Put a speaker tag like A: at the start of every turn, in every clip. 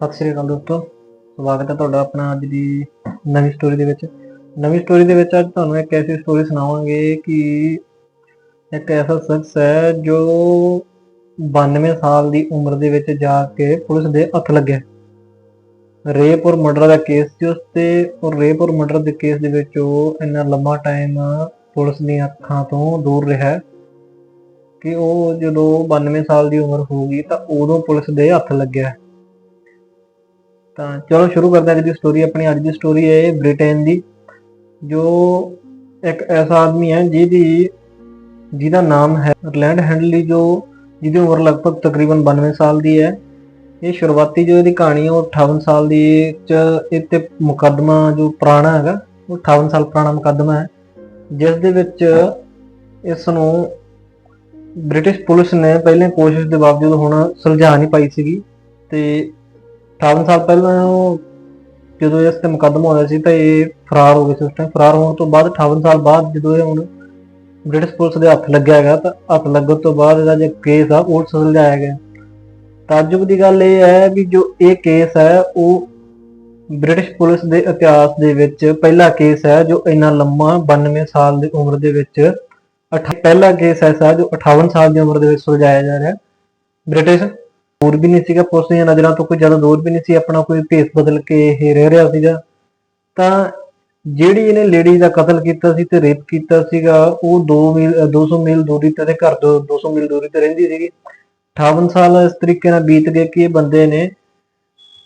A: ਸਤਿ ਸ਼੍ਰੀ ਅਕਾਲ ਦੋਸਤੋ, ਸਵਾਗਤ ਹੈ ਤੁਹਾਡਾ ਆਪਣਾ ਅੱਜ ਦੀ ਨਵੀਂ ਸਟੋਰੀ ਦੇ ਵਿੱਚ। ਨਵੀਂ ਸਟੋਰੀ ਦੇ ਵਿੱਚ ਅੱਜ ਤੁਹਾਨੂੰ ਇੱਕ ਐਸੀ ਸਟੋਰੀ ਸੁਣਾਵਾਂਗੇ ਕਿ ਇੱਕ ਐਸਾ ਸ਼ਖਸ ਹੈ ਜੋ 92 ਸਾਲ ਦੀ ਉਮਰ ਦੇ ਵਿੱਚ ਜਾ ਕੇ ਪੁਲਿਸ ਦੇ ਹੱਥ ਲੱਗਿਆ। ਰੇਪ ਔਰ ਮਰਡਰ ਦਾ ਕੇਸ ਸੀ ਉਸ ਤੇ, ਔਰ ਰੇਪ ਔਰ ਮਰਡਰ ਦੇ ਕੇਸ ਦੇ ਵਿੱਚ ਉਹ ਇੰਨਾ ਲੰਮਾ ਟਾਈਮ ਪੁਲਿਸ ਦੀਆਂ ਅੱਖਾਂ ਤੋਂ ਦੂਰ ਰਿਹਾ ਕਿ ਉਹ ਜਦੋਂ 92 ਸਾਲ ਦੀ ਉਮਰ ਹੋ ਗਈ ਤਾਂ ਉਦੋਂ ਪੁਲਿਸ ਦੇ ਹੱਥ ਲੱਗਿਆ। ਤਾਂ ਚਲੋ ਸ਼ੁਰੂ ਕਰਦੇ ਹਾਂ ਅੱਜ ਦੀ ਸਟੋਰੀ ਆਪਣੀ ਅੱਜ ਦੀ ਸਟੋਰੀ ਹੈ ਬ੍ਰਿਟੇਨ ਦੀ, ਜੋ ਇੱਕ ਐਸਾ ਆਦਮੀ ਹੈ ਜਿਹਦੀ, ਜਿਹਦਾ ਨਾਮ ਹੈ ਰਲੈਂਡ ਹੈਂਡਲੀ ਜੋ ਜਿਹਦੀ ਉਮਰ ਲਗਭਗ ਤਕਰੀਬਨ 92 ਸਾਲ ਦੀ ਹੈ। ਇਹ ਸ਼ੁਰੂਆਤੀ ਜੋ ਇਹਦੀ ਕਹਾਣੀ ਹੈ ਉਹ 58 ਸਾਲ ਦੀ ਚ ਇਹ ਤੇ ਮੁਕੱਦਮਾ ਜੋ ਪੁਰਾਣਾ ਹੈਗਾ, ਉਹ 58 ਸਾਲ ਪੁਰਾਣਾ ਮੁਕੱਦਮਾ ਹੈ, ਜਿਸ ਦੇ ਵਿੱਚ ਇਸ ਨੂੰ ਬ੍ਰਿਟਿਸ਼ ਪੁਲਿਸ ਨੇ ਪਹਿਲੇ ਕੋਸ਼ਿਸ਼ ਦੇ ਬਾਵਜੂਦ ਹੁਣ ਸੁਲਝਾ ਨਹੀਂ ਪਾਈ ਸੀਗੀ ਤੇ 18 ਸਾਲ ਪਹਿਲਾਂ ਜਦੋਂ ਇਸ ਤੇ ਮੁਕੱਦਮਾ ਹੋਇਆ ਸੀ ਤਾਂ ਇਹ ਫਰਾਰ ਹੋ ਗਏ ਸੀ ਉਸ ਟਾਈਮ ਫਰਾਰ ਹੋਣ ਤੋਂ ਬਾਅਦ 18 ਸਾਲ ਬਾਅਦ ਜਦੋਂ ਇਹ ਹੁਣ ਬ੍ਰਿਟਿਸ਼ ਪੁਲਿਸ ਦੇ ਹੱਥ ਲੱਗਿਆ ਹੈਗਾ ਤਾਂ ਹੱਥ ਲੱਗਣ ਤੋਂ ਬਾਅਦ ਇਹਦਾ ਜੋ ਕੇਸ ਆ, ਉਹ ਸੁਲਝਾਇਆ ਗਿਆ। ਤਾਜੁਬ ਦੀ ਗੱਲ ਇਹ ਹੈ ਵੀ ਜੋ ਇਹ ਕੇਸ ਹੈ, ਉਹ ਬ੍ਰਿਟਿਸ਼ ਪੁਲਿਸ ਦੇ ਇਤਿਹਾਸ ਦੇ ਵਿੱਚ ਪਹਿਲਾ ਕੇਸ ਹੈ ਜੋ ਇੰਨਾ ਲੰਮਾ 92 ਸਾਲ ਦੀ ਉਮਰ ਦੇ ਵਿੱਚ ਅਠ- ਪਹਿਲਾ ਕੇਸ ਐਸਾ ਜੋ 58 ਸਾਲ ਦੀ ਉਮਰ ਦੇ ਵਿੱਚ ਸੁਲਝਾਇਆ ਜਾ ਰਿਹਾ। ਬ੍ਰਿਟਿਸ਼ ਦੂਰ ਵੀ ਨਹੀਂ ਸੀਗਾ ਪੁਲਿਸ ਦੀਆਂ ਨਜ਼ਰਾਂ ਤੋਂ ਕੋਈ ਜ਼ਿਆਦਾ ਦੂਰ ਵੀ ਨਹੀਂ ਸੀ ਆਪਣਾ ਕੋਈ ਭੇਸ ਬਦਲ ਕੇ ਇਹ ਰਹਿ ਰਿਹਾ ਸੀਗਾ। ਤਾਂ ਜਿਹੜੀ ਇਹਨੇ ਲੇਡੀ ਦਾ ਕਤਲ ਕੀਤਾ ਸੀ ਤੇ ਰੇਪ ਕੀਤਾ ਸੀਗਾ ਉਹ 2 ਮੀਲ ਅ, 200 ਮੀਲ ਦੂਰੀ ਤੇ ਘਰ ਤੋਂ 200 ਮੀਲ ਦੂਰੀ ਤੇ ਰਹਿੰਦੀ ਸੀਗੀ। 58 ਸਾਲ ਇਸ ਤਰੀਕੇ ਨਾਲ ਬੀਤ ਗਏ ਕਿ ਇਹ ਬੰਦੇ ਨੇ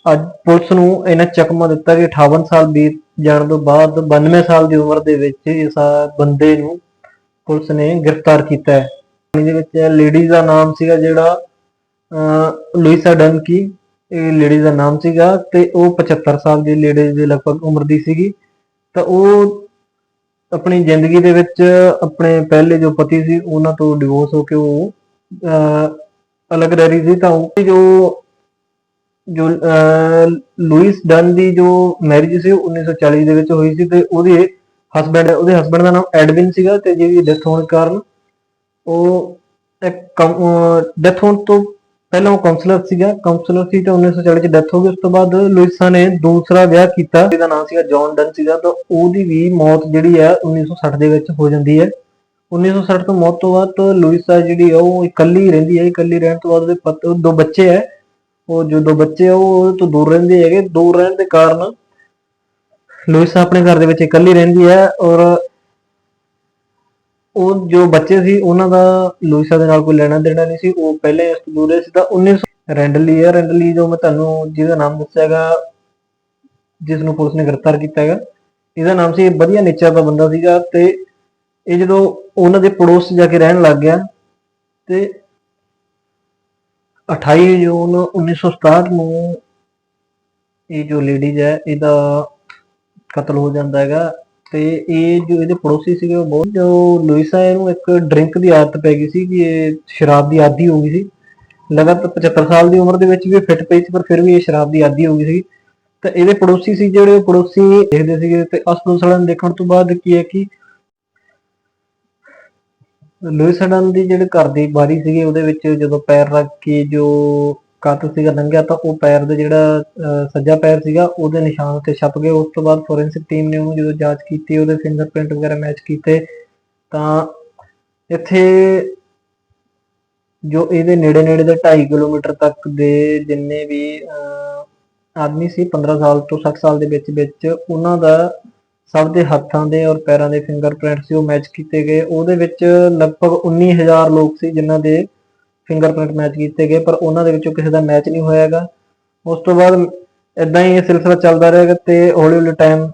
A: ਅੱਜ ਪੁਲਿਸ ਨੂੰ ਇਹਨਾਂ ਚਕਮਾ ਦਿੱਤਾ ਕਿ 58 ਸਾਲ ਬੀਤ ਜਾਣ ਤੋਂ ਬਾਅਦ 92 ਸਾਲ ਦੀ ਉਮਰ ਦੇ ਵਿੱਚ ਇਸ ਬੰਦੇ ਨੂੰ ਪੁਲਿਸ ਨੇ ਗ੍ਰਿਫਤਾਰ ਕੀਤਾ ਹੈ। ਇਹਦੇ ਵਿੱਚ ਲੇਡੀ ਦਾ ਨਾਮ ਸੀਗਾ ਜਿਹੜਾ ਅਹ ਡਨ ਕੀ ਇਹ ਲੇਡੀ ਦਾ ਨਾਮ ਸੀਗਾ ਤੇ ਉਹ 75 ਸਾਲ ਦੀ ਲੇਡੀ ਦੇ ਲਗਭਗ ਉਮਰ ਦੀ ਸੀਗੀ। ਤਾਂ ਉਹ ਆਪਣੀ ਜ਼ਿੰਦਗੀ ਦੇ ਵਿੱਚ ਆਪਣੇ ਪਹਿਲੇ ਜੋ ਪਤੀ ਸੀ ਉਹਨਾਂ ਤੋਂ ਡਿਵੋਰਸ ਹੋ ਕੇ ਉਹ ਅਲੱਗ ਰਹਿ ਰਹੀ ਸੀ। ਤਾਂ ਉਹ ਜੋ ਜੋ ਅਹ, ਲੁਈਸ ਡਨ ਦੀ ਜੋ ਮੈਰਿਜ ਸੀ ਉਹ 1940 ਦੇ ਵਿੱਚ ਹੋਈ ਸੀ ਤੇ ਉਹਦੇ ਹਸਬੰਡ ਉਹਦੇ ਹਸਬੰਡ ਦਾ ਨਾਮ ਐਡਵਿਨ ਸੀਗਾ ਤੇ ਜਿਹਦੀ ਡੈਥ ਹੋਣ ਕਾਰਨ ਉਹ ਇੱਕ ਡੈਥ ਹੋਣ ਤੋਂ ਪਹਿਲਾਂ ਉਹ ਕਾਉਂਸਲਰ ਸੀਗਾ। ਕਾਉਂਸਲਰ ਸੀ ਤੇ 1940 ਚ ਡੈਥ ਹੋ ਗਈ। ਉਸ ਤੋਂ ਬਾਅਦ ਲੁਈਸਾ ਨੇ ਦੂਸਰਾ ਵਿਆਹ ਕੀਤਾ। ਜਿਹਦਾ ਨਾਮ ਸੀਗਾ ਜੌਨ ਡਨ ਸੀਗਾ। ਤਾਂ ਉਹਦੀ ਵੀ ਮੌਤ ਜਿਹੜੀ ਹੈ 1960 ਦੇ ਵਿੱਚ ਹੋ ਜਾਂਦੀ ਹੈ। 1960 ਤੋਂ ਮੌਤ ਤੋਂ ਬਾਅਦ ਤਾਂ ਜਿਹੜੀ ਹੈ ਉਹ ਇਕੱਲੀ ਰਹਿੰਦੀ ਹੈ। ਇਕੱਲੀ ਰਹਿਣ ਤੋਂ ਬਾਅਦ ਉਹਦੇ ਪਤ- ਦੋ ਬੱਚੇ ਹੈ। ਉਹ ਜੋ ਦੋ ਬੱਚੇ ਆ, ਉਹ ਤੋਂ ਦੂਰ ਰਹਿੰਦੇ ਹੈਗੇ। ਦੂਰ ਰਹਿਣ ਦੇ ਕਾਰਨ ਲੁਈਸਾ ਆਪਣੇ ਘਰ ਦੇ ਵਿੱਚ ਇਕੱਲੀ ਰਹਿੰਦੀ ਹੈ ਔਰ ਉਹ ਜੋ ਬੱਚੇ ਸੀ, ਉਹਨਾਂ ਦਾ ਲੁਈਸਾ ਦੇ ਨਾਲ ਕੋਈ ਲੈਣਾ ਦੇਣਾ ਨਹੀਂ ਸੀ। ਉਹ ਪਹਿਲੇ ਇਸ ਸੀ ਤਾਂ 1900 ਰੈਂਡਲੀ ਹੈ। ਰੈਂਡਲੀ ਜੋ ਮੈਂ ਤੁਹਾਨੂੰ ਜਿਹਦਾ ਨਾਮ ਦੱਸਿਆ ਹੈਗਾ ਜਿਸ ਨੂੰ ਪੁਲਿਸ ਨੇ ਗ੍ਰਿਫਤਾਰ ਕੀਤਾ ਹੈਗਾ, ਇਹਦਾ ਨਾਮ ਸੀ ਵਧੀਆ ਨੇਚਰ ਦਾ ਬੰਦਾ ਸੀਗਾ ਤੇ ਇਹ ਜਦੋਂ ਉਹਨਾਂ ਦੇ ਪੜੋਸ 'ਚ ਜਾ ਕੇ ਰਹਿਣ ਲੱਗ ਗਿਆ ਤੇ 28 ਜੂਨ 1967 ਨੂੰ ਇਹ ਜੋ ਲੇਡੀਜ਼ ਹੈ, ਇਹਦਾ ਕਤਲ ਹੋ ਜਾਂਦਾ ਹੈਗਾ। ਤੇ ਇਹ ਜੋ ਇਹਦੇ ਪੜੋਸੀ ਸੀਗੇ ਉਹ ਬਹੁਤ, ਜੋ ਲੁਈਸਾ ਇਹਨੂੰ ਇੱਕ ਡਰਿੰਕ ਦੀ ਆਦਤ ਪੈ ਗਈ ਸੀ ਕਿ ਇਹ ਸ਼ਰਾਬ ਦੀ ਆਦੀ ਹੋ ਗਈ ਸੀ। ਲਗਾਤਾਰ 75 ਸਾਲ ਦੀ ਉਮਰ ਦੇ ਵਿੱਚ ਵੀ ਫਿੱਟ ਪਈ ਸੀ, ਪਰ ਫਿਰ ਵੀ ਇਹ ਸ਼ਰਾਬ ਦੀ ਆਦੀ ਹੋ ਗਈ ਸੀ ਤਾਂ ਇਹਦੇ ਪੜੋਸੀ ਸੀ ਜਿਹੜੇ ਪੜੋਸੀ ਦੇਖਦੇ ਸੀਗੇ ਤੇ ਅਸਲ ਸੜਨ ਦੇਖਣ ਤੋਂ ਬਾਅਦ ਕੀ ਹੈ ਕਿ ਲੁਈਸ ਹਡਨ ਦੀ ਜਿਹੜੇ ਘਰ ਦੀ ਬਾਰੀ ਸੀਗੀ, ਉਹਦੇ ਵਿੱਚ ਜਦੋਂ ਪੈਰ ਰੱਖ ਕੇ ਜੋ ਕੱਟ ਸੀਗਾ ਲੰਘਿਆ ਤਾਂ ਉਹ ਪੈਰ ਦੇ ਜਿਹੜਾ ਅਹ, ਸੱਜਾ ਪੈਰ ਸੀਗਾ ਉਹਦੇ ਨਿਸ਼ਾਨ ਉੱਤੇ ਛਪ ਗਏ। ਉਸ ਤੋਂ ਬਾਅਦ ਫੋਰੈਂਸਿਕ ਟੀਮ ਨੇ ਉਹਨੂੰ ਜਦੋਂ ਜਾਂਚ ਕੀਤੀ ਉਹਦੇ ਫਿੰਗਰਪ੍ਰਿੰਟ ਵਗੈਰਾ ਮੈਚ ਕੀਤੇ ਤਾਂ ਇੱਥੇ ਜੋ ਇਹਦੇ ਨੇੜੇ ਨੇੜੇ ਦੇ 2.5 ਕਿਲੋਮੀਟਰ ਤੱਕ ਦੇ ਜਿੰਨੇ ਵੀ ਅਹ, ਆਦਮੀ ਸੀ 15 ਸਾਲ ਤੋਂ 60 ਸਾਲ ਦੇ ਵਿੱਚ ਵਿੱਚ ਉਹਨਾਂ ਦਾ ਸਭ ਦੇ ਹੱਥਾਂ ਦੇ ਔਰ ਪੈਰਾਂ ਦੇ ਫਿੰਗਰਪ੍ਰਿੰਟ ਸੀ ਉਹ ਮੈਚ ਕੀਤੇ ਗਏ। ਉਹਦੇ ਵਿੱਚ ਲਗਭਗ 19000 ਲੋਕ ਸੀ ਜਿਨ੍ਹਾਂ ਦੇ ਫਿੰਗਰਪ੍ਰਿੰਟ ਮੈਚ ਕੀਤੇ ਗਏ, ਪਰ ਉਹਨਾਂ ਦੇ ਵਿੱਚੋਂ ਕਿਸੇ ਦਾ ਮੈਚ ਨਹੀਂ ਹੋਇਆਗਾ ਉਸ ਤੋਂ ਬਾਅਦ ਇਦਾਂ ਹੀ ਇਹ ਸਿਲਸਿਲਾ ਚੱਲਦਾ ਰਹੇਗਾ ਤੇ ਹੌਲੀ ਹੌਲੀ ਟਾਈਮ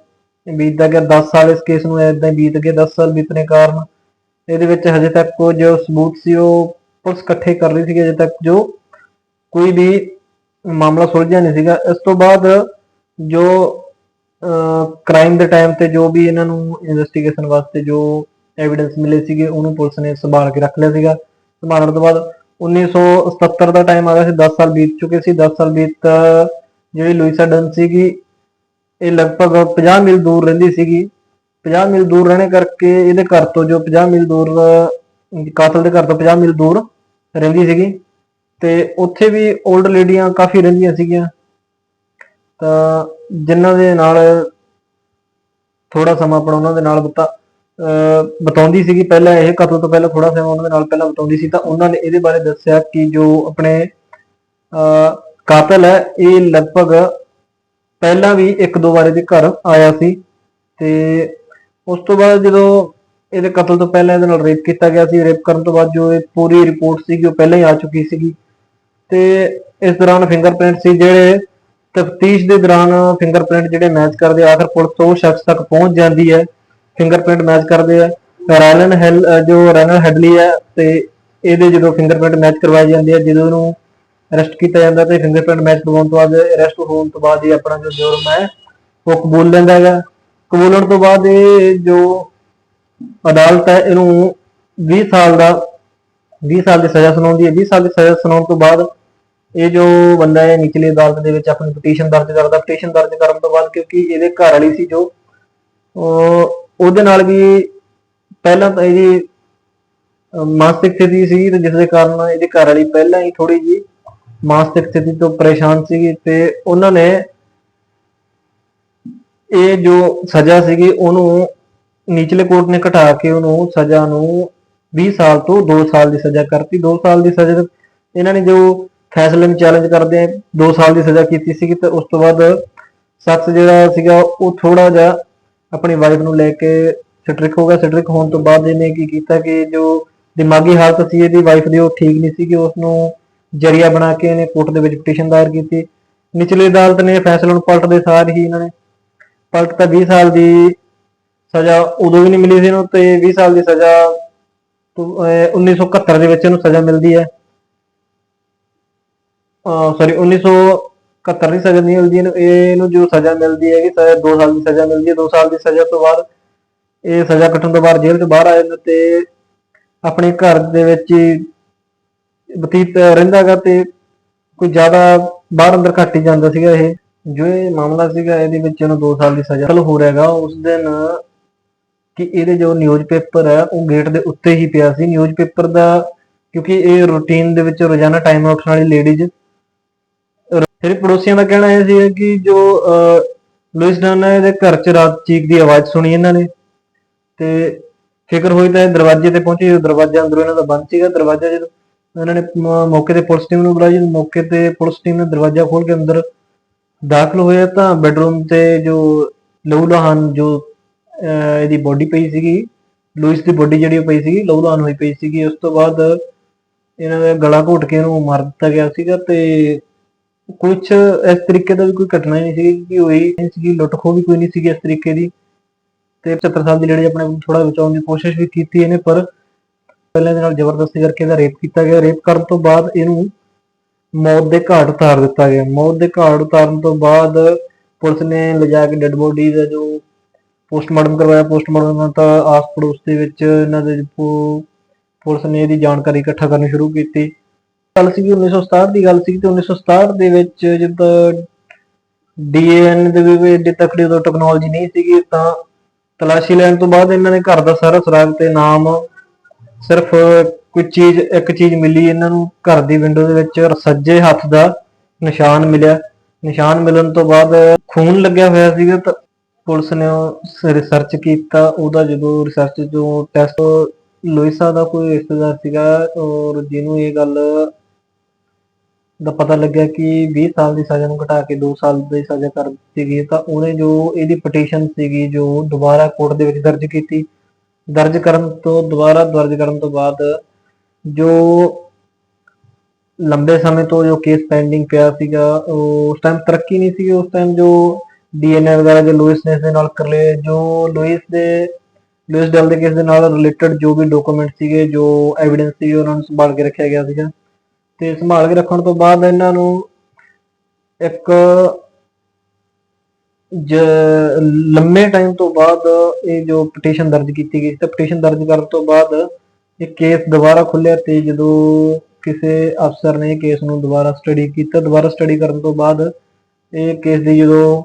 A: ਬੀਤਦਾ ਗਿਆ। 10 ਸਾਲ ਇਸ ਕੇਸ ਨੂੰ ਇਦਾਂ ਹੀ ਬੀਤ ਗਏ 10 ਸਾਲ ਬੀਤਣੇ ਕਾਰਨ। ਇਹਦੇ ਵਿੱਚ ਹਜੇ ਤੱਕ ਕੋਈ ਜੋ ਸਬੂਤ ਸੀ, ਉਹ ਪੁਲਿਸ ਇਕੱਠੇ ਕਰ ਰਹੀ ਸੀ ਹਜੇ ਤੱਕ ਜੋ ਕੋਈ ਵੀ ਮਾਮਲਾ ਸੁਲਝਿਆ ਨਹੀਂ ਸੀਗਾ। ਇਸ ਤੋਂ ਬਾਅਦ ਜੋ ਕ੍ਰਾਈਮ ਦੇ ਟਾਈਮ ਤੇ ਜੋ ਵੀ ਇਹਨਾਂ ਨੂੰ ਇਨਵੈਸਟੀਗੇਸ਼ਨ ਵਾਸਤੇ ਜੋ ਐਵੀਡੈਂਸ ਮਿਲੇ ਸੀਗੇ, ਉਹਨੂੰ ਪੁਲਿਸ ਨੇ ਸੰਭਾਲ ਕੇ ਰੱਖ ਲਿਆ ਸੀਗਾ। ਸੰਭਾਲਣ ਤੋਂ ਬਾਅਦ 1977 ਦਾ ਟਾਈਮ ਆ ਗਿਆ ਸੀ 10 ਸਾਲ ਬੀਤ ਚੁੱਕੇ ਸੀ 10 ਸਾਲ ਬੀਤ ਜਿਹੜੀ ਲੁਈਸਾ ਡਨ ਸੀਗੀ ਇਹ ਲਗਭਗ 50 ਮੀਲ ਦੂਰ ਰਹਿੰਦੀ ਸੀਗੀ। 50 ਮੀਲ ਦੂਰ ਰਹਿਣੇ ਕਰਕੇ ਇਹਦੇ ਘਰ ਤੋਂ ਜੋ 50 ਮੀਲ ਦੂਰ ਅਹ, ਕਾਤਲ ਦੇ ਘਰ ਤੋਂ 50 ਮੀਲ ਦੂਰ ਰਹਿੰਦੀ ਸੀਗੀ। ਤੇ ਉੱਥੇ ਵੀ 올ਡ ਲੇਡੀਆਂ ਕਾਫੀ ਰਹਿੰਦੀਆਂ ਸੀਗੀਆਂ। ਤਾਂ ਜਿਨ੍ਹਾਂ ਦੇ ਨਾਲ ਥੋੜਾ ਸਮਾਂ ਆਪਣਾ ਉਹਨਾਂ ਦੇ ਨਾਲ ਬਤਾ ਬਤਾਉਂਦੀ ਸੀਗੀ ਪਹਿਲਾਂ ਇਹ ਕਤਲ ਤੋਂ ਪਹਿਲਾਂ ਥੋੜਾ ਸਮਾਂ ਉਹਨਾਂ ਦੇ ਨਾਲ ਪਹਿਲਾਂ ਬਤਾਉਂਦੀ ਸੀ ਤਾਂ ਉਹਨਾਂ ਨੇ ਇਹਦੇ ਬਾਰੇ ਦੱਸਿਆ ਕਿ ਜੋ ਆਪਣੇ ਅਹ ਕਾਤਲ ਹੈ ਇਹ ਲਗਭਗ ਪਹਿਲਾਂ ਵੀ ਇੱਕ ਦੋ ਵਾਰੀ ਦੇ ਘਰ ਆਇਆ ਸੀ ਤੇ ਉਸ ਤੋਂ ਬਾਅਦ ਜਦੋਂ ਇਹਦੇ ਕਤਲ ਤੋਂ ਪਹਿਲਾਂ ਇਹਦੇ ਨਾਲ ਰੇਪ ਕੀਤਾ ਗਿਆ ਸੀ ਰੇਪ ਕਰਨ ਤੋਂ ਬਾਅਦ ਜੋ ਇਹ ਪੂਰੀ ਰਿਪੋਰਟ ਸੀਗੀ ਉਹ ਪਹਿਲਾਂ ਹੀ ਆ ਚੁੱਕੀ ਸੀਗੀ। ਤੇ ਇਸ ਦੌਰਾਨ ਫਿੰਗਰਪ੍ਰਿੰਟ ਸੀ ਜਿਹੜੇ ਤਫਤੀਸ਼ ਦੇ ਦੌਰਾਨ ਫਿੰਗਰਪ੍ਰਿੰਟ ਜਿਹੜੇ ਮੈਚ ਕਰਦੇ ਆ, ਆਖਰ ਪੁਲਿਸ ਤੋਂ ਉਹ ਸ਼ਖਸ ਤੱਕ ਪਹੁੰਚ ਜਾਂਦੀ ਹੈ। ਫਿੰਗਰਪ੍ਰਿੰਟ ਮੈਚ ਕਰਦੇ ਆ। ਰੈਲਨ ਹੈਲ ਜੋ ਰੈਨਲ ਹੈਡਲੀ ਹੈ ਤੇ ਇਹਦੇ ਜਦੋਂ ਫਿੰਗਰਪ੍ਰਿੰਟ ਮੈਚ ਕਰਵਾਏ ਜਾਂਦੇ ਆ, ਜਦੋਂ ਇਹਨੂੰ ਅਰੈਸਟ ਕੀਤਾ ਜਾਂਦਾ ਤੇ ਫਿੰਗਰਪ੍ਰਿੰਟ ਮੈਚ ਕਰਵਾਉਣ ਤੋਂ ਬਾਅਦ ਅਰੈਸਟ ਹੋਣ ਤੋਂ ਬਾਅਦ ਇਹ ਆਪਣਾ ਜੋ ਜੁਰਮ ਹੈ, ਉਹ ਕਬੂਲ ਲੈਂਦਾ ਹੈਗਾ। ਕਬੂਲਣ ਤੋਂ ਬਾਅਦ ਇਹ ਜੋ ਅਦਾਲਤ ਹੈ, ਇਹਨੂੰ 20 ਸਾਲ ਦਾ 20 ਸਾਲ ਦੀ ਸਜ਼ਾ ਸੁਣਾਉਂਦੀ ਹੈ। 20 ਸਾਲ ਦੀ ਸਜ਼ਾ ਸੁਣਾਉਣ ਤੋਂ ਬਾਅਦ ਇਹ ਜੋ ਬੰਦਾ ਹੈ, ਨਿਚਲੀ ਅਦਾਲਤ ਦੇ ਵਿੱਚ ਆਪਣੀ ਪਟੀਸ਼ਨ ਦਰਜ ਕਰਦਾ। ਪਟੀਸ਼ਨ ਦਰਜ ਕਰਨ ਤੋਂ ਬਾਅਦ ਕਿਉਂਕਿ ਇਹਦੇ ਘਰ ਵਾਲੀ ਸੀ ਜੋ, ਉਹ ਉਹਦੇ ਨਾਲ ਵੀ ਪਹਿਲਾਂ ਤਾਂ ਇਹਦੀ ਮਾਨਸਿਕ ਸਥਿਤੀ ਸੀ ਤੇ ਜਿਸ ਦੇ ਕਾਰਨ ਇਹਦੇ ਘਰ ਵਾਲੀ ਪਹਿਲਾਂ ਹੀ ਥੋੜੀ ਜੀ ਮਾਨਸਿਕ ਸਥਿਤੀ ਤੋਂ ਪਰੇਸ਼ਾਨ ਸੀਗੀ ਤੇ ਉਹਨਾਂ ਨੇ ਇਹ ਜੋ ਸਜ਼ਾ ਸੀਗੀ ਉਹਨੂੰ ਨੀਚਲੇ ਕੋਰਟ ਨੇ ਘਟਾ ਕੇ ਉਹਨੂੰ ਸਜ਼ਾ ਨੂੰ 20 ਸਾਲ ਤੋਂ 2 ਸਾਲ ਦੀ ਸਜ਼ਾ ਕਰਤੀ। 2 ਸਾਲ ਦੀ ਸਜ਼ਾ ਇਹਨਾਂ ਨੇ ਜੋ ਫੈਸਲੇ ਨੂੰ ਚੈਲੰਜ ਕਰਦੇ 2 ਸਾਲ ਦੀ ਸਜ਼ਾ ਕੀਤੀ ਸੀਗੀ ਤੇ ਉਸ ਤੋਂ ਬਾਅਦ ਸ਼ਖਸ ਜਿਹੜਾ ਸੀਗਾ ਉਹ ਥੋੜਾ ਜਿਹਾ ਆਪਣੀ ਵਾਈਫ ਨੂੰ ਲੈ ਕੇ ਸਟ੍ਰਿਕ ਹੋ ਗਿਆ। ਸਟ੍ਰਿਕ ਹੋਣ ਤੋਂ ਬਾਅਦ ਇਹਨੇ ਕੀ ਕੀਤਾ ਕਿ ਜੋ ਦਿਮਾਗੀ ਹਾਲਤ ਸੀ ਇਹਦੀ ਵਾਈਫ ਦੀ ਉਹ ਠੀਕ ਨਹੀਂ ਸੀ ਕਿ ਉਸ ਨੂੰ ਜਰੀਆ ਬਣਾ ਕੇ ਇਹਨੇ ਕੋਰਟ ਦੇ ਵਿੱਚ ਪਟੀਸ਼ਨ ਦਾਇਰ ਕੀਤੀ। ਨਿਚਲੀ ਅਦਾਲਤ ਨੇ ਫੈਸਲੇ ਨੂੰ ਪਲਟਦੇ ਸਾਰ ਹੀ ਇਹਨਾਂ ਨੇ ਪਲਟ ਤਾਂ 20 ਸਾਲ ਦੀ ਸਜ਼ਾ ਉਦੋਂ ਵੀ ਨਹੀਂ ਮਿਲੀ ਸੀ ਇਹਨੂੰ ਤੇ 20 ਸਾਲ ਦੀ ਸਜ਼ਾ ਤੋਂ, ਅਹ 1971 ਦੇ ਵਿੱਚ ਇਹਨੂੰ ਸਜ਼ਾ ਮਿਲਦੀ ਹੈ। ਸੌਰੀ 1971 ਦੀ ਸਜ਼ਾ ਨਹੀਂ ਮਿਲਦੀ, ਇਹਨੂੰ ਇਹਨੂੰ ਜੋ ਸਜ਼ਾ ਮਿਲਦੀ ਹੈਗੀ ਕਿ 2 ਸਾਲ ਦੀ ਸਜ਼ਾ ਮਿਲਦੀ ਹੈ। 2 ਸਾਲ ਦੀ ਸਜ਼ਾ ਤੋਂ ਬਾਅਦ ਇਹ ਸਜ਼ਾ ਕੱਟਣ ਤੋਂ ਬਾਅਦ ਜੇਲ੍ਹ ਤੋਂ ਬਾਹਰ ਆ ਜਾਂਦਾ ਤੇ ਆਪਣੇ ਘਰ ਦੇ ਵਿੱਚ ਹੀ ਬਤੀਤ ਰਹਿੰਦਾਗਾ ਤੇ ਕੋਈ ਜ਼ਿਆਦਾ ਬਾਹਰ ਅੰਦਰ ਘੱਟ ਹੀ ਜਾਂਦਾ ਸੀਗਾ ਇਹ। ਜੋ ਇਹ ਮਾਮਲਾ ਸੀਗਾ, ਇਹਦੇ ਵਿੱਚ ਇਹਨੂੰ 2 ਸਾਲ ਦੀ ਸਜ਼ਾ ਚਲ ਹੋ ਰਿਹਾਗਾ ਉਸ ਦਿਨ ਕਿ ਇਹਦੇ ਜੋ ਨਿਊਜ਼ ਪੇਪਰ ਹੈ, ਉਹ ਗੇਟ ਦੇ ਉੱਤੇ ਹੀ ਪਿਆ ਸੀ। ਨਿਊਜ਼ ਪੇਪਰ ਦਾ ਕਿਉਂਕਿ ਇਹ ਰੂਟੀਨ ਦੇ ਵਿੱਚ ਰੋਜ਼ਾਨਾ ਟਾਈਮ ਉੱਠਣ ਵਾਲੀ ਲੇਡੀਜ਼ ਫਿਰ ਪੜੋਸੀਆਂ ਦਾ ਕਹਿਣਾ ਇਹ ਸੀ ਕਿ ਜੋ ਲੁਇਸ ਡਨ ਹੈ ਘਰ 'ਚ ਰਾਤ ਚੀਕ ਦੀ ਆਵਾਜ਼ ਸੁਣੀ ਇਹਨਾਂ ਨੇ ਤੇ ਫਿਕਰ ਹੋਈ ਤਾਂ ਇਹ ਦਰਵਾਜ਼ੇ ਤੇ ਪਹੁੰਚੇ ਜਦੋਂ ਦਰਵਾਜ਼ਾ ਅੰਦਰੋਂ ਇਹਨਾਂ ਦਾ ਬੰਦ ਸੀਗਾ ਦਰਵਾਜ਼ਾ ਜਦੋਂ ਇਹਨਾਂ ਨੇ ਮੌਕੇ ਤੇ ਪੁਲਿਸ ਟੀਮ ਨੂੰ ਬੁਲਾਇਆ ਜਦੋਂ ਮੌਕੇ ਤੇ ਪੁਲਿਸ ਟੀਮ ਨੇ ਦਰਵਾਜ਼ਾ ਖੋਲ ਕੇ ਅੰਦਰ ਦਾਖਲ ਹੋਇਆ ਤਾਂ ਬੈਡਰੂਮ ਤੇ ਜੋ ਲਹੂ ਲਹਾਨ ਜੋ ਅਹ, ਇਹਦੀ ਬੋਡੀ ਪਈ ਸੀਗੀ ਲੂਇਸ ਦੀ ਬੋਡੀ ਜਿਹੜੀ ਉਹ ਪਈ ਸੀਗੀ ਲਹੂ ਲਹਾਨ ਹੋਈ ਪਈ ਸੀਗੀ ਉਸ ਤੋਂ ਬਾਅਦ ਇਹਨਾਂ ਦਾ ਗਲਾ ਘੋਟ ਕੇ ਇਹਨੂੰ ਮਾਰ ਦਿੱਤਾ ਗਿਆ ਸੀਗਾ ਤੇ ਕੁਝ ਇਸ ਤਰੀਕੇ ਦਾ ਵੀ ਕੋਈ ਘਟਨਾ ਹੀ ਨਹੀਂ ਸੀ ਕਿ ਹੋਈ ਨਹੀਂ ਸੀਗੀ, ਲੁੱਟ ਖੋਹ ਵੀ ਕੋਈ ਨਹੀਂ ਸੀਗੀ ਇਸ ਤਰੀਕੇ ਦੀ। ਤੇ 75 ਸਾਲ ਦੀ ਲੜੀ ਆਪਣੇ ਆਪ ਨੂੰ ਥੋੜਾ ਬਚਾਉਣ ਦੀ ਕੋਸ਼ਿਸ਼ ਵੀ ਕੀਤੀ ਇਹਨੇ, ਪਰ ਪਹਿਲਾਂ ਦੇ ਨਾਲ ਜ਼ਬਰਦਸਤੀ ਕਰਕੇ ਇਹਦਾ ਰੇਪ ਕੀਤਾ ਗਿਆ। ਰੇਪ ਕਰਨ ਤੋਂ ਬਾਅਦ ਇਹਨੂੰ ਮੌਤ ਦੇ ਘਾਟ ਉਤਾਰ ਦਿੱਤਾ ਗਿਆ। ਮੌਤ ਦੇ ਘਾਟ ਉਤਾਰਨ ਤੋਂ ਬਾਅਦ ਪੁਲਿਸ ਨੇ ਲਿਜਾ ਕੇ ਡੈੱਡ ਬੋਡੀ ਦਾ ਜੋ ਪੋਸਟਮਾਰਟਮ ਕਰਵਾਇਆ। ਪੋਸਟਮਾਰਟਮ ਤਾਂ ਆਸ ਪੜੋਸ ਦੇ ਵਿੱਚ ਇਹਨਾਂ ਦੇ ਪੁਲਿਸ ਨੇ ਇਹਦੀ ਜਾਣਕਾਰੀ ਇਕੱਠਾ ਕਰਨੀ ਸ਼ੁਰੂ ਕੀਤੀ। ਗੱਲ ਸੀਗੀ 1967 ਦੀ ਗੱਲ ਸੀਗੀ ਤੇ 1967 ਦੇ ਵਿੱਚ ਜਦੋਂ ਡੀਐਨ ਦੇ ਵੀ ਏਡੀ ਤਕੜੀ ਉਦੋਂ ਟੈਕਨੋਲੋਜੀ ਨਹੀਂ ਸੀਗੀ ਤਾਂ ਤਲਾਸ਼ੀ ਲੈਣ ਤੋਂ ਬਾਅਦ ਇਹਨਾਂ ਨੇ ਘਰ ਦਾ ਸਾਰਾ ਸੁਰਾਗ ਤੇ ਨਾਮ ਸਿਰਫ ਕੋਈ ਚੀਜ਼, ਇੱਕ ਚੀਜ਼ ਮਿਲੀ ਇਹਨਾਂ ਨੂੰ, ਘਰ ਦੀ ਵਿੰਡੋ ਦੇ ਵਿੱਚ ਸੱਜੇ ਹੱਥ ਦਾ ਨਿਸ਼ਾਨ ਮਿਲਿਆ। ਨਿਸ਼ਾਨ ਮਿਲਣ ਤੋਂ ਬਾਅਦ ਖੂਨ ਲੱਗਿਆ ਹੋਇਆ ਸੀਗਾ ਤਾਂ ਪੁਲਿਸ ਨੇ ਰਿਸਰਚ ਕੀਤਾ। ਉਹਦਾ ਜਦੋਂ ਰਿਸਰਚ ਜੋ ਟੈਸਟ ਲੋਇਸਾ ਦਾ ਕੋਈ ਰਿਸ਼ਤੇਦਾਰ ਸੀਗਾ ਔਰ ਜਿਹਨੂੰ ਇਹ ਗੱਲ ਦਾ ਪਤਾ ਲੱਗਿਆ ਕਿ 20 ਸਾਲ ਦੀ ਸਜ਼ਾ ਨੂੰ ਘਟਾ ਕੇ 2 ਸਾਲ ਦੀ ਸਜ਼ਾ ਕਰ ਦਿੱਤੀ ਗਈ ਤਾਂ ਉਹਨੇ ਜੋ ਇਹਦੀ ਪਟੀਸ਼ਨ ਸੀਗੀ, ਜੋ ਦੁਬਾਰਾ ਕੋਰਟ ਦੇ ਵਿੱਚ ਦਰਜ ਕੀਤੀ, ਦਰਜ ਕਰਨ ਤੋਂ ਦੁਬਾਰਾ ਦਰਜ ਕਰਨ ਤੋਂ ਬਾਅਦ ਜੋ ਲੰਬੇ ਸਮੇਂ ਤੋਂ ਜੋ ਕੇਸ ਪੈਂਡਿੰਗ ਪਿਆ ਸੀਗਾ, ਉਹ ਉਸ ਟਾਈਮ ਤਰੱਕੀ ਨਹੀਂ ਸੀ ਉਸ ਟਾਈਮ ਜੋ ਡੀਐਨਏ ਵਗੈਰਾ ਜੋ ਲੂਇਸ ਨੇ ਇਸ ਦੇ ਨਾਲ ਕਰ ਲਏ ਜੋ ਲੂਇਸ ਦੇ ਲੂਇਸ ਡੈਲ ਦੇ ਕੇਸ ਦੇ ਨਾਲ ਰਿਲੇਟਡ ਜੋ ਵੀ ਡਾਕੂਮੈਂਟ ਸੀਗੇ, ਜੋ ਐਵੀਡੈਂਸ ਸੀ ਉਹਨਾਂ ਨੂੰ ਸੰਭਾਲ ਕੇ ਰੱਖਿਆ ਗਿਆ ਸੀਗਾ। ਤੇ ਸੰਭਾਲ ਕੇ ਰੱਖਣ ਤੋਂ ਬਾਅਦ ਇਹਨਾਂ ਨੂੰ ਇੱਕ ਲੰਮੇ ਟਾਈਮ ਤੋਂ ਬਾਅਦ ਇਹ ਜੋ ਪਟੀਸ਼ਨ ਦਰਜ ਕੀਤੀ ਗਈ ਤਾਂ ਪਟੀਸ਼ਨ ਦਰਜ ਕਰਨ ਤੋਂ ਬਾਅਦ ਇਹ ਕੇਸ ਦੁਬਾਰਾ ਖੁੱਲਿਆ ਤੇ ਜਦੋਂ ਕਿਸੇ ਅਫਸਰ ਨੇ ਕੇਸ ਨੂੰ ਦੁਬਾਰਾ ਸਟੱਡੀ ਕੀਤਾ, ਦੁਬਾਰਾ ਸਟੱਡੀ ਕਰਨ ਤੋਂ ਬਾਅਦ ਇਹ ਕੇਸ ਦੀ ਜਦੋਂ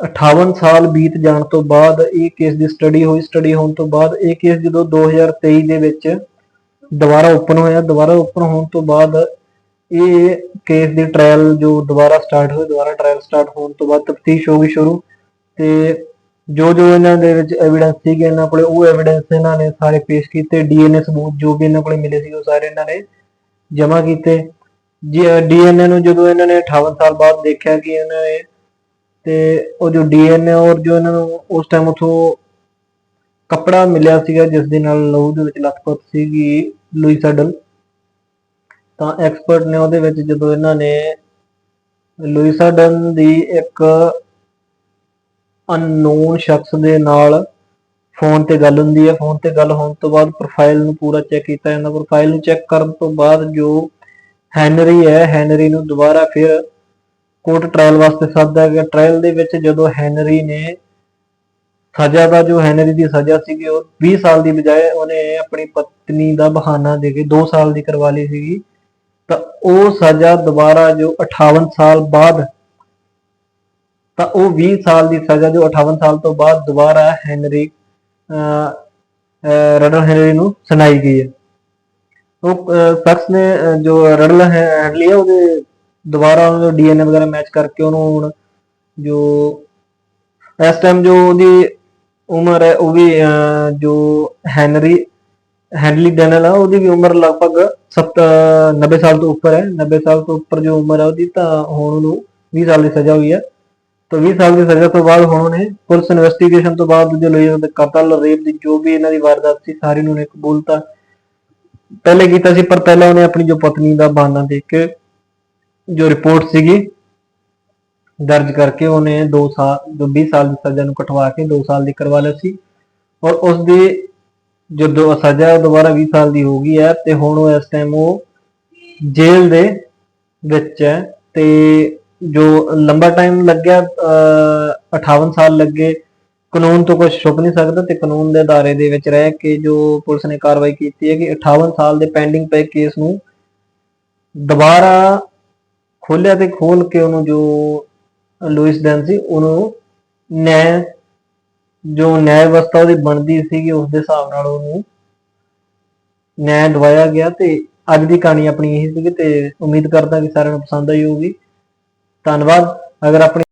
A: 58 ਸਾਲ ਬੀਤ ਜਾਣ ਤੋਂ ਬਾਅਦ ਇਹ ਕੇਸ ਦੀ ਸਟੱਡੀ ਹੋਈ ਸਟੱਡੀ ਹੋਣ ਤੋਂ ਬਾਅਦ ਇਹ ਕੇਸ ਜਦੋਂ 2023 ਦੇ ਵਿੱਚ ਦੁਬਾਰਾ ਓਪਨ ਹੋਇਆ, ਦੁਬਾਰਾ ਓਪਨ ਹੋਣ ਤੋਂ ਬਾਅਦ ਇਹ ਕੇਸ ਦੀ ਟ੍ਰਾਇਲ ਜੋ ਦੁਬਾਰਾ ਸਟਾਰਟ ਹੋਈ, ਦੁਬਾਰਾ ਟ੍ਰਾਇਲ ਸਟਾਰਟ ਹੋਣ ਤੋਂ ਬਾਅਦ ਤਫਤੀਸ਼ ਹੋ ਗਈ ਸ਼ੁਰੂ ਤੇ ਜੋ ਜੋ ਇਹਨਾਂ ਦੇ ਵਿੱਚ ਐਵੀਡੈਂਸ ਸੀਗੇ ਇਹਨਾਂ ਕੋਲੇ, ਉਹ ਐਵੀਡੈਂਸ ਇਹਨਾਂ ਨੇ ਸਾਰੇ ਪੇਸ਼ ਕੀਤੇ ਡੀਐਨਏ ਸਬੂਤ ਜੋ ਵੀ ਇਹਨਾਂ ਕੋਲੇ ਮਿਲੇ ਸੀ ਉਹ ਸਾਰੇ ਇਹਨਾਂ ਨੇ ਜਮ੍ਹਾਂ ਕੀਤੇ। ਡੀਐਨਏ ਨੂੰ ਜਦੋਂ ਇਹਨਾਂ ਨੇ 58 ਸਾਲ ਬਾਅਦ ਦੇਖਿਆ ਕਿ ਇਹਨਾਂ ਨੇ ਤੇ ਉਹ ਜੋ ਡੀਐਨਏ ਔਰ ਜੋ ਇਹਨਾਂ ਨੂੰ ਉਸ ਟਾਈਮ ਉਥੋਂ ਕੱਪੜਾ ਮਿਲਿਆ ਸੀਗਾ, ਜਿਸ ਦੇ ਨਾਲ ਲਹੂ ਦੇ ਵਿੱਚ ਲੱਥਪੱਥ ਸੀਗੀ ਲੂਈ ਤਾਂ ਐਕਸਪਰਟ ਨੇ ਉਹਦੇ ਵਿੱਚ ਜਦੋਂ ਇਹਨਾਂ ਨੇ ਲੂਈ ਦੀ ਇੱਕ ਅਨਨੋਨ ਸ਼ਖਸ ਦੇ ਨਾਲ ਫੋਨ ਤੇ ਗੱਲ ਹੁੰਦੀ ਹੈ। ਫੋਨ ਤੇ ਗੱਲ ਹੋਣ ਤੋਂ ਬਾਅਦ ਪ੍ਰੋਫਾਈਲ ਨੂੰ ਪੂਰਾ ਚੈੱਕ ਕੀਤਾ ਜਾਂਦਾ। ਪ੍ਰੋਫਾਈਲ ਨੂੰ ਚੈੱਕ ਕਰਨ ਤੋਂ ਬਾਅਦ ਜੋ ਹੈਨਰੀ ਹੈ, ਹੈਨਰੀ ਨੂੰ ਦੁਬਾਰਾ ਫਿਰ ਕੋਰਟ ਟ੍ਰਾਇਲ ਵਾਸਤੇ ਸੱਦਿਆ ਗਿਆ। ਟ੍ਰਾਇਲ ਦੇ ਵਿੱਚ ਜਦੋਂ ਹੈਨਰੀ ਨੇ ਸਜ਼ਾ ਦਾ ਜੋ ਹੈਨਰੀ ਦੀ ਸਜ਼ਾ ਸੀਗੀ, ਉਹ 20 ਸਾਲ ਦੀ ਬਜਾਏ ਉਹਨੇ ਆਪਣੀ ਪਤਨੀ ਦਾ ਬਹਾਨਾ ਦੇ ਕੇ 2 ਸਾਲ ਦੀ ਕਰਵਾ ਲਈ ਸੀਗੀ। ਤਾਂ ਉਹ ਸਜ਼ਾ ਦੁਬਾਰਾ ਜੋ 58 ਸਾਲ ਬਾਅਦ, ਤਾਂ ਉਹ 20 ਸਾਲ ਦੀ ਸਜ਼ਾ ਜੋ 58 ਸਾਲ ਤੋਂ ਬਾਅਦ ਦੁਬਾਰਾ ਹੈਨਰੀ ਰਡਲ ਹੈਨਰੀ ਨੂੰ ਸੁਣਾਈ ਗਈ ਹੈ। ਉਹ ਸ਼ਖਸ ਨੇ ਜੋ ਰਡਲ ਹੈਨਰੀ ਹੈ, ਉਹਦੇ ਦੁਬਾਰਾ ਉਹਦਾ ਡੀਐਨਏ ਵਗੈਰਾ ਮੈਚ ਕਰਕੇ ਉਹਨੂੰ ਹੁਣ ਜੋ ਇਸ ਟਾਈਮ ਜੋ ਉਹਦੀ ਉਮਰ ਹੈ, ਉਹ ਵੀ ਜੋ ਹੈਨਰੀ ਹੈਨਲੀ ਡੈਨਲ ਆ, ਉਹਦੀ ਵੀ ਉਮਰ ਲਗਭਗ 90 ਸਾਲ ਤੋਂ ਉੱਪਰ ਹੈ। 90 ਸਾਲ ਤੋਂ ਉੱਪਰ ਜੋ ਉਮਰ ਹੈ ਉਹਦੀ, ਤਾਂ ਹੁਣ ਉਹਨੂੰ 20 ਸਾਲ ਦੀ ਸਜ਼ਾ ਹੋਈ ਹੈ। ਤਾਂ 20 ਸਾਲ ਦੀ ਸਜ਼ਾ ਤੋਂ ਬਾਅਦ ਹੁਣ ਉਹਨੇ ਪੁਲਿਸ ਇਨਵੈਸਟੀਗੇਸ਼ਨ ਤੋਂ ਬਾਅਦ ਜੋ ਲਈ ਉਹਦੇ ਕਤਲ ਰੇਪ ਦੀ ਜੋ ਵੀ ਇਹਨਾਂ ਦੀ ਵਾਰਦਾਤ ਸੀ, ਸਾਰੀ ਨੂੰ ਉਹਨੇ ਕਬੂਲਤਾ ਪਹਿਲੇ ਕੀਤਾ ਸੀ, ਪਰ ਪਹਿਲਾਂ ਉਹਨੇ ਆਪਣੀ ਜੋ ਪਤਨੀ ਦਾ ਬਹਾਨਾ ਦੇ ਕੇ ਜੋ ਰਿਪੋਰਟ ਸੀਗੀ ਦਰਜ ਕਰਕੇ ਉਹਨੇ 2 ਸਾਲ ਜੋ 20 ਸਾਲ ਦੀ ਸਜ਼ਾ ਨੂੰ ਕਟਵਾ ਕੇ 2 ਸਾਲ ਦੀ ਕਰਵਾ ਲਈ ਸੀ। ਔਰ ਉਸ ਦੀ ਜੋ ਦੋ ਸਜ਼ਾ ਉਹ ਦੁਬਾਰਾ 20 ਸਾਲ ਦੀ ਹੋ ਗਈ ਹੈ ਤੇ ਹੁਣ ਉਹ ਇਸ ਟਾਈਮ ਉਹ ਜੇਲ੍ਹ ਦੇ ਵਿੱਚ ਹੈ ਤੇ ਜੋ ਲੰਬਾ ਟਾਈਮ ਲੱਗਿਆ 58 ਸਾਲ ਲੱਗੇ, ਕਾਨੂੰਨ ਤੋਂ ਕੁਝ ਛੁਪ ਨਹੀਂ ਸਕਦਾ ਤੇ ਕਾਨੂੰਨ ਦੇ ਦਾਇਰੇ ਦੇ ਵਿੱਚ ਰਹਿ ਕੇ ਜੋ ਪੁਲਿਸ ਨੇ ਕਾਰਵਾਈ ਕੀਤੀ ਹੈ ਕਿ 58 ਸਾਲ ਦੇ ਪੈਂਡਿੰਗ ਪਏ ਕੇਸ ਨੂੰ ਦੁਬਾਰਾ ਖੋਲਿਆ ਤੇ ਖੋਲ ਕੇ ਉਹਨੂੰ ਜੋ ਲੂਇਸ ਡੈਨ ਸੀ, ਉਹਨੂੰ ਨਿਆਂ ਜੋ ਨਿਆਂ ਵਿਵਸਥਾ ਉਹਦੀ ਬਣਦੀ ਸੀਗੀ ਉਸ ਦੇ ਹਿਸਾਬ ਨਾਲ ਉਹਨੂੰ ਨਿਆਂ ਦਵਾਇਆ ਗਿਆ ਤੇ ਅੱਜ ਦੀ ਕਹਾਣੀ ਆਪਣੀ ਇਹ ਸੀਗੀ ਤੇ ਉਮੀਦ ਕਰਦਾ ਕਿ ਸਾਰਿਆਂ ਨੂੰ ਪਸੰਦ ਆਈ ਹੋਊਗੀ। ਧੰਨਵਾਦ। ਅਗਰ ਆਪਣੀ